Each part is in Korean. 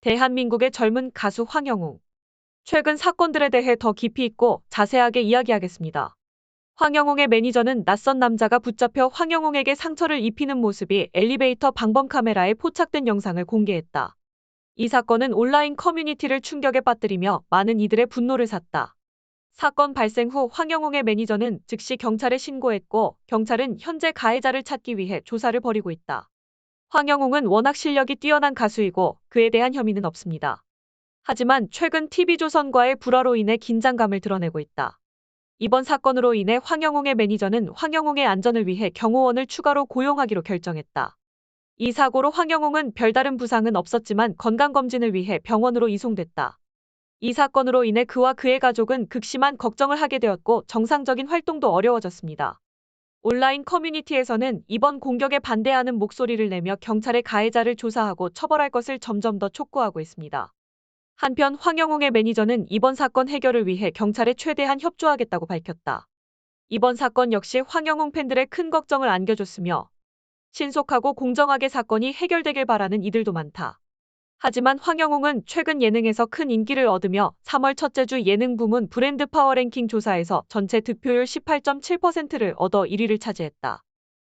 대한민국의 젊은 가수 황영웅. 최근 사건들에 대해 더 깊이 있고 자세하게 이야기하겠습니다. 황영웅의 매니저는 낯선 남자가 붙잡혀 황영웅에게 상처를 입히는 모습이 엘리베이터 방범 카메라에 포착된 영상을 공개했다. 이 사건은 온라인 커뮤니티를 충격에 빠뜨리며 많은 이들의 분노를 샀다. 사건 발생 후 황영웅의 매니저는 즉시 경찰에 신고했고 경찰은 현재 가해자를 찾기 위해 조사를 벌이고 있다. 황영웅은 워낙 실력이 뛰어난 가수이고 그에 대한 혐의는 없습니다. 하지만 최근 TV조선과의 불화로 인해 긴장감을 드러내고 있다. 이번 사건으로 인해 황영웅의 매니저는 황영웅의 안전을 위해 경호원을 추가로 고용하기로 결정했다. 이 사고로 황영웅은 별다른 부상은 없었지만 건강검진을 위해 병원으로 이송됐다. 이 사건으로 인해 그와 그의 가족은 극심한 걱정을 하게 되었고 정상적인 활동도 어려워졌습니다. 온라인 커뮤니티에서는 이번 공격에 반대하는 목소리를 내며 경찰의 가해자를 조사하고 처벌할 것을 점점 더 촉구하고 있습니다. 한편 황영웅의 매니저는 이번 사건 해결을 위해 경찰에 최대한 협조하겠다고 밝혔다. 이번 사건 역시 황영웅 팬들의 큰 걱정을 안겨줬으며 신속하고 공정하게 사건이 해결되길 바라는 이들도 많다. 하지만 황영웅은 최근 예능에서 큰 인기를 얻으며 3월 첫째 주 예능 부문 브랜드 파워 랭킹 조사에서 전체 득표율 18.7%를 얻어 1위를 차지했다.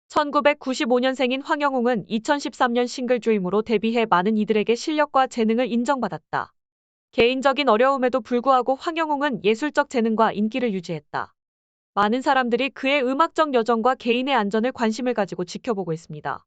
1995년생인 황영웅은 2013년 싱글 드림으로 데뷔해 많은 이들에게 실력과 재능을 인정받았다. 개인적인 어려움에도 불구하고 황영웅은 예술적 재능과 인기를 유지했다. 많은 사람들이 그의 음악적 여정과 개인의 안전을 관심을 가지고 지켜보고 있습니다.